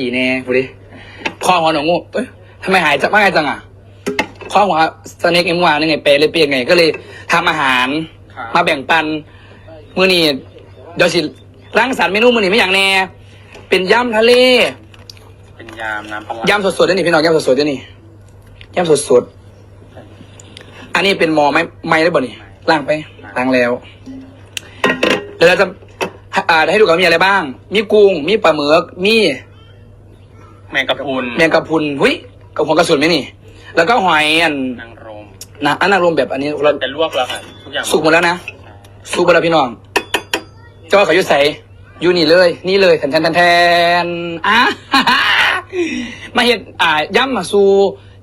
ดีแน่ดูดิพ่อหัวหนูงูเอ้ยทำไมหายจากมาไงจังอะพ่อหัวสเน็กเอ็มวานี่ไงเปรย์เลยเปรียกไง ก็เลยทำอาหารครับมาแบ่งปันมื้อนี้เดี๋ยวสิร่างสรรค์เมนูมื้อนี้ไม่อย่างแน่ เป็นยำทะเล เป็นยามน้ำปลาร้ายำสดๆด้วยนี่พี่น้องยำสดๆด้วยนี่ยำสดๆ อันนี้เป็นหมอไม้ไม้ได้บ่นี่ล้างไปล้างแล้วเดี๋ยวเราจะอ่าให้ดูกันมีอะไรบ้าง มีกุ้ง มีปลาหมึกมี แมงกะพรุนแมงกะพรุนหุ้ยกระพงกระสุนไหมนี่ แล้วก็หอยอันนางรมนะอันนารมแบบอันนี้เราแต่ลวกแล้วค่ะทุกอย่างสุกหมดแล้วนะสุกหมดแล้วพี่น้องเจ้าว่าเขาอยู่ใสอยู่นี่เลย นี่เลยแทนแทนแทนแทนอะมาเห็ดอ่าย่ำมาสู่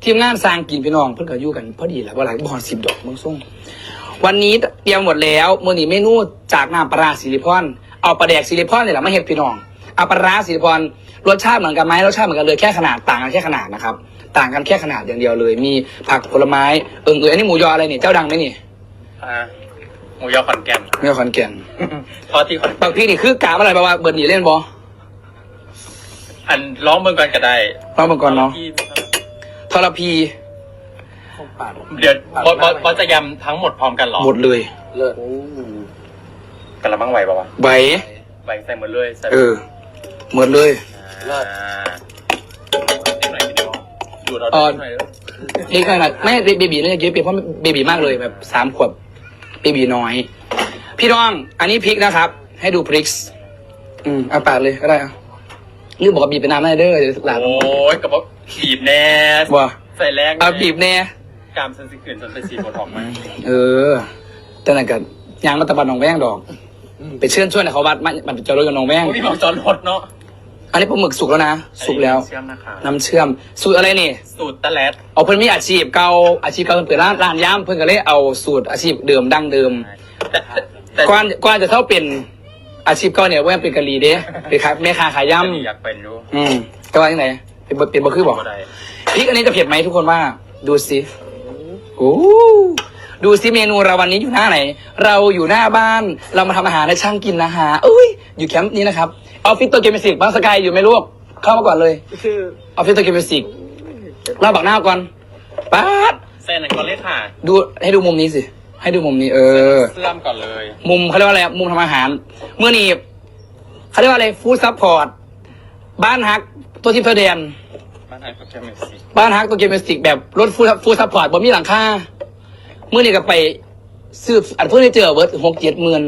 ทีมงานสร้างกินพี่น้องเพิ่นก็อยู่กันพอดีแหละว่าหลังบอลสิบดอกเมืองส่งวันนี้เตรียมหมดแล้วมื้อนี้เมนูจากน้ำปลาร้าสิริพรเอาปลาแดกสิริพรนี่แหละมาเห็ดพี่น้องเอาปลาร้าสิริพรรสชาติเหมือนกันไหมรสชาติเหมือนกันเลยแค่ขนาดต่างกันแค่ขนาดนะครับ ต่างกันแค่ขนาดอย่างเดียวเลย มีผักผลไม้เอิงเอยอันนี้หมูยออะไรนี่เจ้าดังไหมนี่อ่าหมูยอขอนแก่นไม่เอาขอนแก่นทอดที่ขอนบางพี่นี่คือกาอะไรบาว่าเบิร์ดหนีเล่นบออันร้องเบิ่งก่อนก็ได้ลองมาก่อนเนาะที่ทรพีเดี๋ยวบอสบอสบอสจะยำทั้งหมดพร้อมกันเหรอหมดเลยเลิศกระมังไหวปะวะใบไหวใส่หมดเลยใส่เออ หมดเลยอ่าไหนเดี๋ยวดูเราอ่ได้อนหน่อยนี่ขนาดไม่เบบีน่าจะเยอะไปเพราะเบบีมากเลยแบบสามขวบเบบีน้อย พี่น้อง อันนี้พริกนะครับ ให้ดูพริกอืมเอาปาดเลยก็ได้อะลืมบอกว่าบีบเป็นน้ำได้เด้อเดี๋ยวหลานโอ้ยกระบอกบีบแน่ว่าใส่แรงเอาบีบแน่กามสันสิขืนสันสีโบทอกมาเออแต่นั่นกันยางมาตะบันหนองแว้งดอก ไปเชิญชวนให้เขาวัดมันมันจะรถกับหนองแว้งโอ้ยบอกจอดรถเนาะ อันนี้ปลาหมึกสุกแล้วนะ สุกแล้ว เชื่อมนะคะน้ำเชื่อม สูตรอะไรนี่ สูตรตะแลดเอาเพิ่นมีอาชีพเก่าอาชีพเก่าเพิ่นเปิดร้านร้านย่ำเพิ่นก็เลยเอาสูตรอาชีพเดิมดั้งเดิมแต่แต่แต่ก่อนก่อนจะเท่าเป็นอาชีพเก่าเนี่ยว่าเป็นกะหรี่เด้เป็นครับแม่ค้าขายย่อยากเป็นรู้ำอืมแต่ว่าอย่างไหนเป็นบ่เป็นบ่คือบอกได้พริกอันนี้จะเผ็ดไหมทุกคนว่า ดูสิโอ้ ดูสิเมนูเราวันนี้อยู่หน้าไหน เราอยู่หน้าบ้าน เรามาทำอาหารให้ช่างกินนะฮะเอ้ย อยู่แคมป์นี้นะครับ ออฟฟิศตัวเกมสิกบางสกายอยู่ไหมลูก เข้ามาก่อนเลย คือออฟฟิศตัวเกมสิกเราบักหน้าก่อนป๊าดเส้นนั้นก็เลยค่ะ ดูให้ดูมุมนี้สิ ให้ดูมุมนี้ เออ เสื่อมก่อนเลย มุมเขาเรียกว่าอะไรอะมุมทำอาหารเมื่อนี้เขาเรียกว่าอะไรฟู้ดซัพพอร์ตบ้านฮักตัวทิพย์เทอร์เดนบ้านไทยก็แค่ไม่สิบ้านฮักตัวเกมเมสติกแบบรถฟู้ดฟู้ดซัพพอร์ตบ่มีหลังคา เมื่อนี้ก็ไปซื้ออันเพื่อได้เจอเวิร์ดหกเจ็ดหมื่น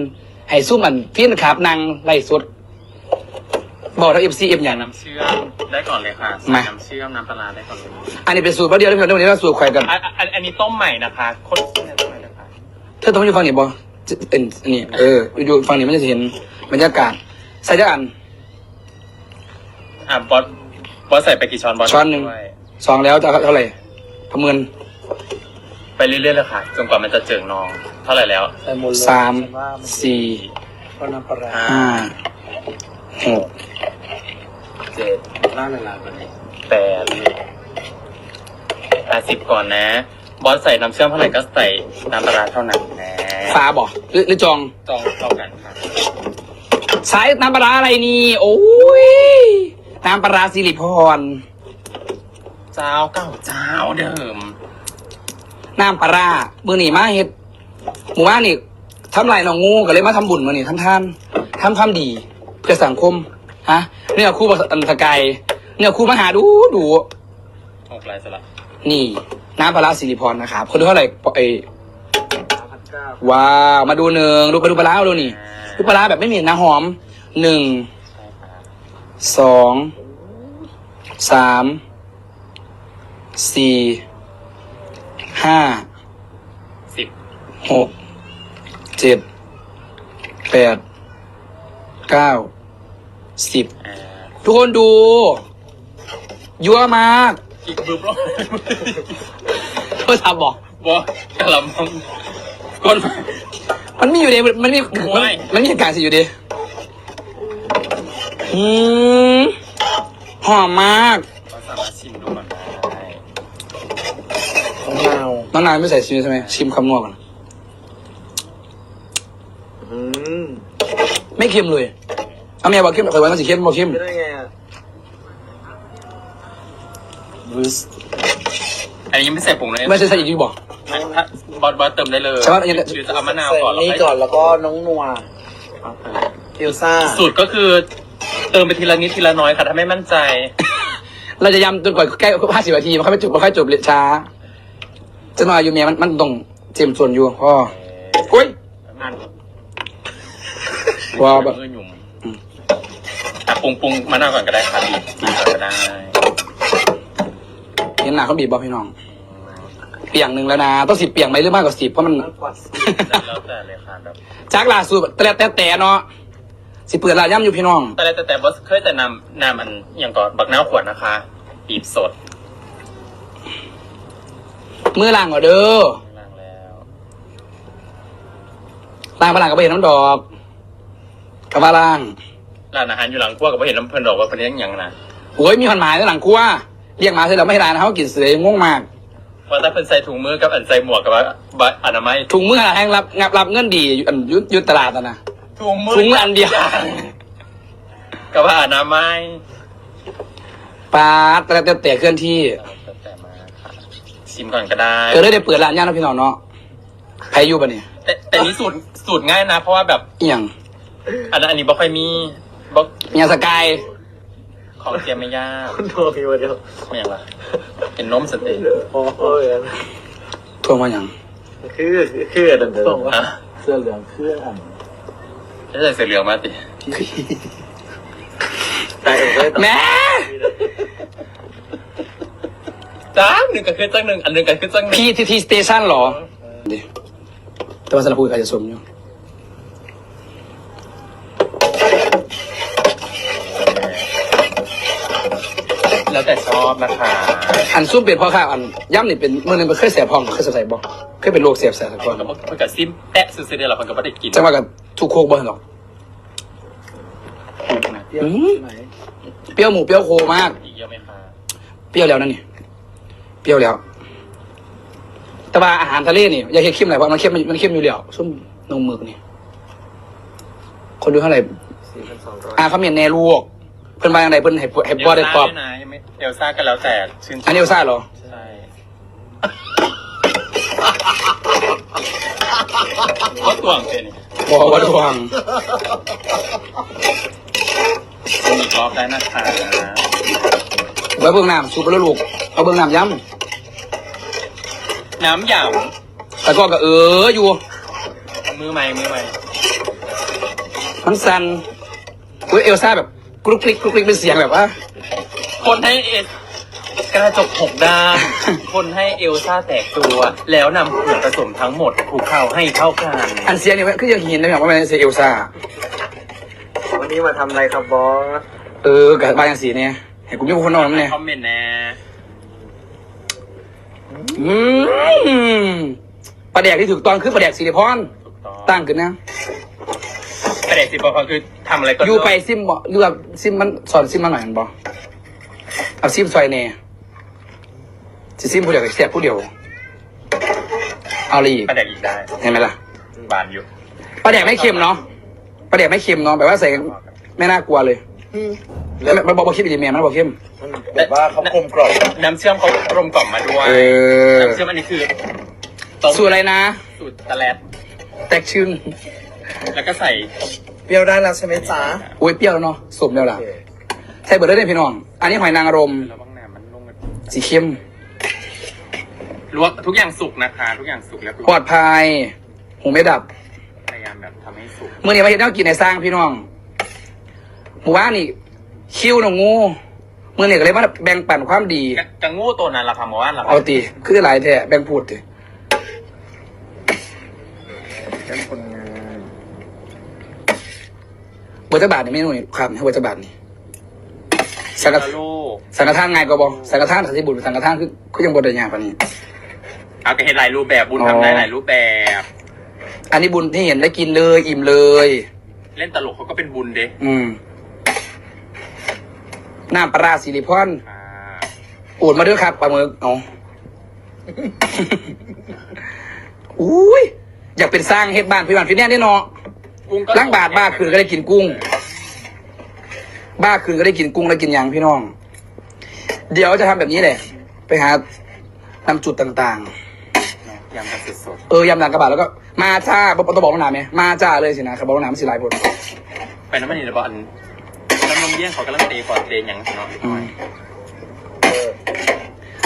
ให้ซุ่มอันฟินขับนางไล่สดบอกทั้งเอฟซีเอฟอย่างนะน้ำเชื่อมได้ก่อนเลยค่ะมาใส่น้ำเชื่อมน้ำปลาร้าได้ก่อนเลยอันนี้เป็นสูตรเพราะเดียวที่เราเรียกว่าสูตรไข่กันอันอันอันนี้ต้มใหม่นะคะคนเนี่ยต้มใหม่นะคะเธอต้องอยู่ฝั่งนี้บ่จะเอ็นอันนี้เอออยู่ฝั่งนี้มันจะเห็นบรรยากาศใส่จักอัน อะบอสบอสใส่ไปกี่ช้อนบอสช้อนหนึ่ง ด้วยสองแล้วจะเท่าไหร่ประเมิน ไปเรื่อยๆเลยค่ะจนกว่ามันจะเจิ่งนอง เท่าไหร่แล้วใส่หมดเลยสามฉันว่ามันสี่ก็น้ำปลาร้าห้าห้าหกเจ็ดล่าเวลากันเลยแปดห้าสิบก่อนนะ บอสใส่น้ำเชื่อมเท่าไหร่ก็ใส่น้ำปลาร้าเท่านั้นนะฟ้าบอกหรือหรือจองจองเท่ากันค่ะสายน้ำปลาร้าอะไรนี่ โอ้ยน้ำปลาร้าสิริพร เจ้าเก้าเจ้าเดิม น้ำปลาร้ามือหนีมาเฮ็ดหมู่บ้านนี่ทำลายหนองงูก็เลยมาทำบุญมือนี่ทำท่านทำความดี เพื่อสังคมฮะเนี่ยครู่บอันสกายเนี่ยครู่มาหาดูดูหกลายสลับนี่น้ำปลาร้าสิริพรนะครับคนดูเท่าไหร่ไอ้พันเก้าว้าวมาดูหนึ่งดูไปดูปลาร้าดูนี่ดูปลาร้าแบบไม่มีน้ำหอมหนึ่งใช่ค่ะสองสามสี่ ห้าสิบหกเจ็ดแปดเก้าสิบอ่าทุกคนดู ยั่วมากอีกบึ้บแล้วเพื่อทำบอก บอกกะละมังก้นมันมีอยู่ดีมันมีโอ้ยมันมีอาการสิอยู่ดีอืมหอมมาก เราสามารถชิมดูก่อนได้ของ เราน้องนายไม่ใส่ชิมใช่ไหมชิมคำนวณก่อนอืมไม่เค็มเลยเอาเมียบอกเค็มเคยไว้มันสิเค็มบอกเค็มไม่ได้ไงอะรูสอันนี้ยังไม่ใส่ผงเลยไม่ใช่ใส่อีกทีบอกถ้าบอสบอสเติมได้เลยใช่ปะยังหรือจะเอามะนาวใส่ก่อนแล้วนี่ค่อยก่อนแล้วก็น้องนัวเอลซ่าสูตรก็คือ เติมไปทีละนิดทีละน้อยค่ะถ้าไม่มั่นใจ เราจะยำจนกว่าใกล้ห้าสิบนาทีมันค่อยไปจบมันค่อยจบเลยช้า จะหน่อยอยู่เมียมันมันต้องเจียมส่วนอยู่พ่ออุ้ยอันว้าวแบบมือหยุ่มอะปรุงปรุงมะนาวก่อนก็ได้ค่ะบีบบีบก่อนก็ได้เห็นหนาเขาบีบบอกพี่น้อง เปียงหนึ่งแล้วนะ ต้องสิบเปียงไหมหรือมากกว่าสิบเพราะมันแล้วแต่เลยค่ะแบบจากล่าสุดแต่แต่แต่เนาะสิเปิดร้านย่ำอยู่พี่น้อง แต่แต่แต่บอสเคยแต่นำนำมันอย่างก่อนบักน้าวขวดนะคะบีบสด มือล่างก่อนเด้อล้างแล้วล่างปลาล่างก็ไปเห็นน้ำดอกกับว่าล่างร้านอาหารอยู่หลังขั้วก็เห็นน้ำเพลินดอกว่าเป็นเรื่องหยังนะโอ้ยมีคนหมายในหลังครัวเรียกมาเสร็จแล้วไม่ให้ร้านเขากินเสืองงมาก ว่าถ้าเป็นใส่ถุงมือกับอันใส่หมวกกับว่าบะอนามัยถุงมืออะไรแห้งรับงับรับเงินดีอยู่อันอยุยุตลาดอะนะ ถุงมือถุงมืออันเดียว กับว่าอนามัยปลาแต่แต่แต่เคลื่อนที่แต่มาค่ะ ชิมก่อนก็ได้เออได้เปิดร้านย่างนะพี่น้องเนาะใครอยู่ปะเนี่ยแต่แต่นี้สูตรสูตรง่ายนะ เพราะว่าแบบ อหย่างอันนั้นอันนี้บ่ค่อยมีบ่อหย่างสกายของเตรียมไม่ยากคุณนัวมีวันเดียวไม่อย่างละเป็นนมสเต็กโอ้ยทวงมาอย่างคือคือเดิมเดิมอะเสื้อเหลืองเครื่องอันจะใส่เสื้อเหลืองมาติ แต่เออได้ต่อแม่ จ้าหนึ่งก็คือจังหนึ่งอันหนึ่งก็คือจังหนึ่งพีทีทีสเตชันหรอดิแต่ว่าสารพูดอาจจะสมอยู่แล้วแต่ชอบนะคะอันซุ่มเป็นพ่อข้าวอันย่ำนี่เป็นเมื่อนึงมันเคยเสียพองเคยเสียใส่บ่เคยเป็นโรคเสียบแสบก่อนก็บ่มันก็ซิมแตะซื้อๆเดียวเราคนก็ไม่ได้กินจังหวะกับทุกโคกบ่เห็นหรอกนะเปรี้ยวอืมไหนเปรี้ยวหมูเปรี้ยวโคมาก อีกเยอะไหมคะ เปรี้ยวแล้วนั่นนี่ เปรี้ยวแล้ว แต่ว่าอาหารทะเลนี่อย่าเค็มอะไรเพราะมันเค็มมันเค็มอยู่แล้วส้มนมหมึกนี่ คนดูเท่าไหร่สี่พันสองร้อยอาเขาเมียนแน่ลูกเพิ่นว่าอย่างไรเพิ่นให้ให้บอได้ตอบเซ่าด้วยนะยังไม่เอลซ่าก็แล้วแต่ชื่นชบอันนี้เอลซ่าเหรอ ใช่เขาตวงเป็นบอกว่าดวงชิมอีกรอบได้นะคะ ไว้เบื้องน้ำสูบไปแล้วลูกเอาเบื้องน้ำย้น้ำหยำแต่ก็ก็เอออยู่ำมือใหม่มือใหม่มันสั่นเว้ยเอลซ่าแบบกรุกกริกกรุกกริกเป็นเสียงแบบว่า คนให้เอสกระจกหกด้าน คนให้เอลซ่าแตกตัว แล้วนำส่วนผสมทั้งหมดคลุกเข้าให้เข้ากัน อันเสียงนี่มันคือยังเห็นนะแบบว่ามันเป็นเสียงเอลซ่า วันนี้มาทำอะไรครับบอส เออกับบางอย่างสีเนี่ย เห็นกูมีคนนอนมั้ยเนี่ยคอมเมนต์แน่อืมประแดกที่ถูกต้องคือประแดกสิริพรถูกต้องตั้งขึ้นนะประเด็นสิบปอคือทำอะไรก็อยู่ไปซิมบ่เลือกซิมมันสอนซิมมาหน่อยมันบ่เอาซิมซอยเน่สิซิมผู้เดียวกับเสียผู้เดียว เอาอะไรอีกประเด็นอีกได้เห็นไหมล่ะบานอยู่ปลาแดกไม่เค็มเนาะปลาแดกไม่เค็มเนาะแบบว่าใส่ไม่น่ากลัวเลย แล้วมันบอกว่าเค็มอีกเมียมันบอกเค็มมันแบบว่าเขากลมกล่อมน้ำเชื่อมเขากลมกล่อมมาด้วย เออ น้ำเชื่อมอันนี้คือต้มสูตรอะไรนะ สูตรตะแลดแตกชื่นแล้วก็ใส่เปรี้ยวได้แล้วใช่ไหมจ๊ะโอ้ยเปรี้ยวแล้วเนาะสมแล้วล่ะใส่เบอร์ได้เลยพี่น้อง อันนี้หอยนางรมระวังน้ำมันลงมาสีเข้มลวกทุกอย่างสุกนะคะ ทุกอย่างสุกแล้วปลอดภัยหูไม่ดับพยายามแบบทำให้สุกเมื่อนี้มาเห็นแนวกินในสร้างพี่น้องหมู่บ้านนี่ คิ้วหนองงูเมื่อนี้ก็เลยมาแบ่งปันความดีกะกะงูตัวนั้นราคาหมู่บ้านราคาเอาตีคือหลายแท้แบ่งพูดตีเป็นคนงานเบอร์ตบาทนี่ไม่นู่นครับให้เบอร์ตบาทนี่สังฆกะโลกสังฆทานไงก็บอกสังฆทานสันติบุตรสังฆทานคือคือยังบไดยากปานนี้ เอาก็เห็นหลายรูปแบบบุญอ๋อทำได้หลายรูปแบบ อันนี้บุญที่เห็นได้กินเลย อิ่มเลย เล่นตลกเขาก็เป็นบุญเด้อืม น้ำปลาร้าสิริพรอ่าโอนมาด้วยครับปลาหมึกเอาอุ้ยอยากเป็นสร้างเฮ็ดบ้านพี่บ้านพี่แน่แน่เนอนกุ้งก็ล้างบาทบ้าคืนก็ได้กินกุ้ง บ้าคืนก็ได้กินกุ้งได้กินหยังพี่น้อง เดี๋ยวจะทำแบบนี้แหละ ไปหาตามจุดต่างยำกันสดๆเออยำหนังกระบะแล้วก็มาจ้าบอกต้องบอกน้องหนามไหมมาจ้าเลยสินะเขาบอกน้องหนามสิหลายคนๆไปน้ำมันนี่ระบอน น้ำนมเยี่ยงเขากำลังเตะก่อนเตะหยังเนาะอืม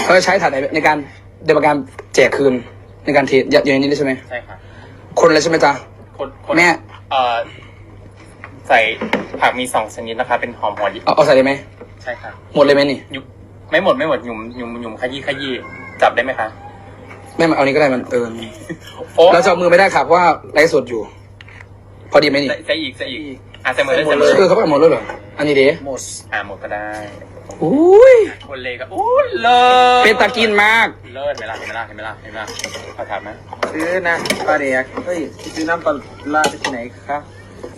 เขาจะใช้ถาดไหนในการในการแจกคืนในการเทอย่างอย่างนี้ได้ใช่ไหมใช่ค่ะคนอะไรใช่ไหมจ๊ะคนคนแม่เอ่อใส่ผักมีสองชนิดนะคะ เป็นหอมหัวดิบเอาเอาใส่ได้ไหมใช่ค่ะหมดเลยไหมนี่ยุบไม่หมดไม่หมดหยุ่มหยุ่มหยุ่มขยี้ขยี้จับได้ไหมคะไม่มาเอานี้ก็ได้มันเออโอ้เราจะเอามือไม่ได้ค่ะเพราะว่าไลฟ์สดอยู่ พอดีไหมนี่ใส่ใส่อีกใส่อีกอะใส่หมดเลยใส่หมดเอเลอยเขาไปหมดแล้วเหรอ อันนี้เด้หมดอะหมดก็ได้อุ้ยคนเลยก็โอ้เลิศเป็นตะกินมาก เลิศไหมล่ะเห็นไหมล่ะเห็นไหมล่ะเห็นไหมล่ะขอถามนะซื้อนะปลาเดียกเฮ้ยซื้อน้ำปลาลาไปที่ไหนครับ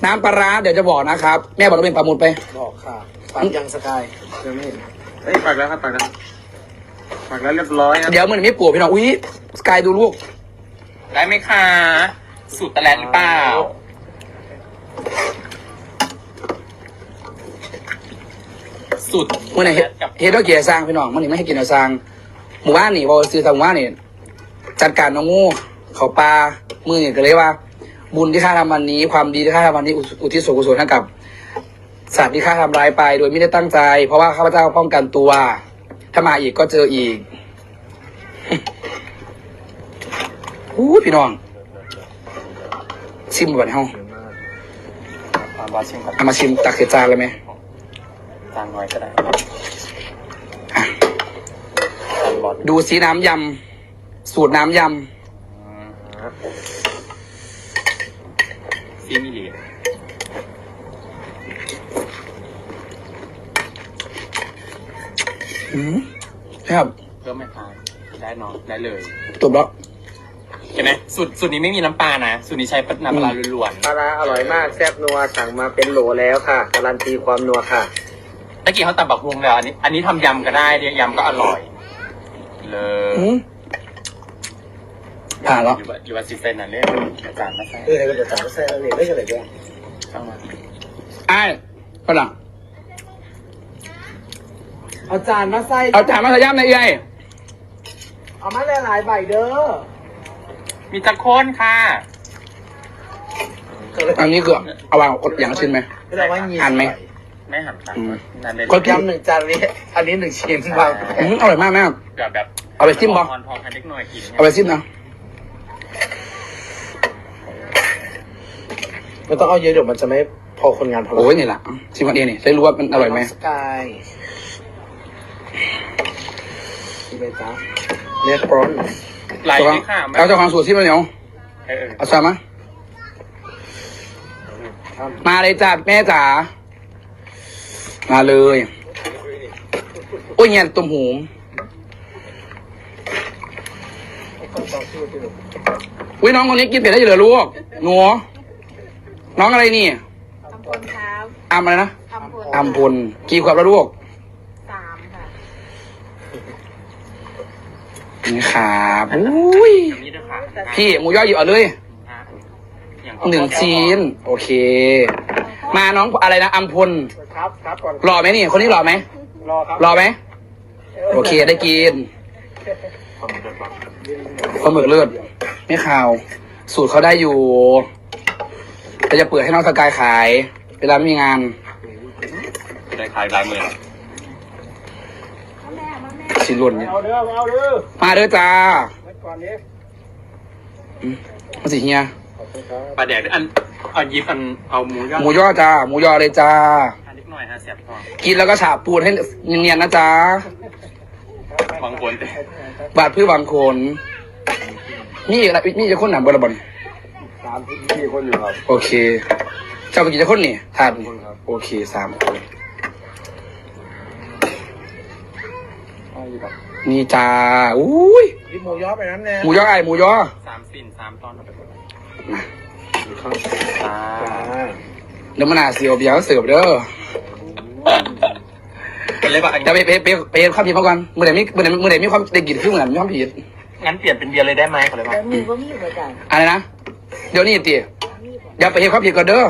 น้ำปลาร้าเดี๋ยวจะบอกนะครับ แม่บอกต้องเป็นปลาหมุดไป บอกค่ะปักยังสกายเดี๋ยวไม่เห็นเฮ้ยปักแล้วครับปักแล้วปักแล้วเรียบร้อยครับเดี๋ยวมันไม่ปวดพี่น้องอุ้ยสกายดูลูกได้ไหมคะสูตรตะแลนหรือเปล่า สูตรเมื่อไหร่เฮ็ดกับเฮ็ดด้วยเกียร์สร้างพี่น้องเมื่อไหร่ไม่ให้กินเอาสร้างหมู่บ้านนี่บอกซื้อทางหมู่บ้านนี่จัดการน้องงูเขาปลามือนี่ก็เลยว่า บุญที่ข้าทำวันนี้ ความดีที่ข้าทำวันนี้อุทิอุทิศส่วนกุศลให้กับสัตว์ที่ข้าทำร้ายไป โดยไม่ได้ตั้งใจ เพราะว่าข้าพเจ้าป้องกันตัว ถ้ามาอีกก็เจออีกอู้พี่น้องชิมก่อนเฮาความบอสชิมครับเอามาชิมตักใส่จานเลยไหม จานน้อยก็ได้อะจานบอสดูสีน้ำยำ สูตรน้ำยอืมซีมิลีำอืมครับเพิ่มไหมคะได้เนอะได้เลยจบแล้ว เห็นไหมสูตรสูตรนี้ไม่มีน้ำปลานะ สูตรนี้ใช้น้ำปลาล้วนปลาร้าอร่อยมากแซ่บนัวสั่งมาเป็นโหลแล้วค่ะ การันตีความนัวค่ะๆ ตะกี้เขาตำบักฮวงแล้วอันนี้ อันนี้ทำยำก็ได้เรียกยำก็อร่อย เลยอืมผ่านแล้วอยู่ว่าอยู่ว่าซิเซนน่ะเรียกอาจารย์มาใส่เออให้ก็จะสั่งแซ่บเลยไม่ใช่อะไรด้วยเข้ามาไอ้ฝรั่งเอาจารย์มาใส่ เอาจานมาใส่ย่ำในใหญ่เอามาหลายๆใบเด้อมีตะโคนค่ะอันนี้คือเอาวางอย่างละชิ้นไหมไม่ได้ว่ายีอ่านไหม ไม่หันค่ะอืมนั่นเลยก็กินยำหนึ่งจานนี้อันนี้หนึ่งชิ้นวางอืมอร่อยมากแม่ แบบแบบเอาไปจิ้มบ่ พอพอคันเล็กหน่อยกินเอาไปซิมนะไม่ต้องเอาเยอะเดี๋ยวมันจะไม่พอคนงานพอโอ้ยนี่แหละชิมกันเองนี่ได้รู้ว่ามันอร่อยไหมสกายดีไหมจ๊ะเรียกร้อนไหลเจ้าไหขมองค่ะเอาเจ้าของสูตรซิมมาเดี๋ยวเออเอาซามามาเลยจ้าแม่จ๋า มาเลย โอ้ยเงี้ยตุ่มหูอุ้ยน้องคนนี้กินเผ็ดได้อยู่เหรอลูก หนู น้องอะไรนี่อำพลครับอามอะไรนะอำพลอามพลกี่ขวบแล้วลูกสามค่ะ นี่ครับอุ้ยอย่างนี้ด้วยค่ะพี่หมูย่อหยิบเอาเลยอย่างหนึ่งชิ้นโอเค มาน้องอะไรนะอัมพลครับครับก่อนหล่อไหมนี่ คนนี้หล่อไหมรอครับหล่อไหมโอเคได้กินปลาหมึกเลือดไม่ข่าว สูตรเขาได้อยู่แต่จะเปิดให้น้องสกายขาย เวลาไม่มีงาน ได้ขายหลายหมื่นชิ้นรุ่นเนี่ยเอาเด้อเอาเด้อมาเด้อจ้าไว้ก่อนนี้อืมมาสิเฮียขอบคุณครับ ปลาแดกอันเอายิบอันเอาหมูย่างหมูย่อจ้าหมูย่อเลยจ้า อันนิดหน่อยฮะเสียบทองกินแล้วก็ฉาบปูนให้เนียนๆนะจ๊ะบางคนแต่บาดพื้นบางคนนี่อะไรนี่จะคนหนังบอลบอลสามที่คนอยู่ครับ โอเค เจ้าไปกี่จะคนนี่ทานคนครับโอเคสามคนเอาอยู่ครับนี่จ้าอุ้ยรีบหมูย้อไปนั้นแน่หมูย่อไอหมูย่อสามสินสามตอนเอาไปหมด เลยมาครับอ่าเดี๋ยวมันหนาเสียวเบียร์เสิร์ฟเด้อเป็นเลยป่ะอันจะไปไปไปไปเห็นความผิดเขาก่อนมือไหนมีมือไหนมือไหนมีความได้กลิ่นขึ้นเหมือนมีความผิดงั้นเปลี่ยนเป็นเบียร์เลยได้ไหมเขาเลยป่ะแต่มีว่ามีอยู่อาจารย์อะไรนะเดี๋ยวนี้ตีเดี๋ยวไปเห็นความผิดก่อนเด้อ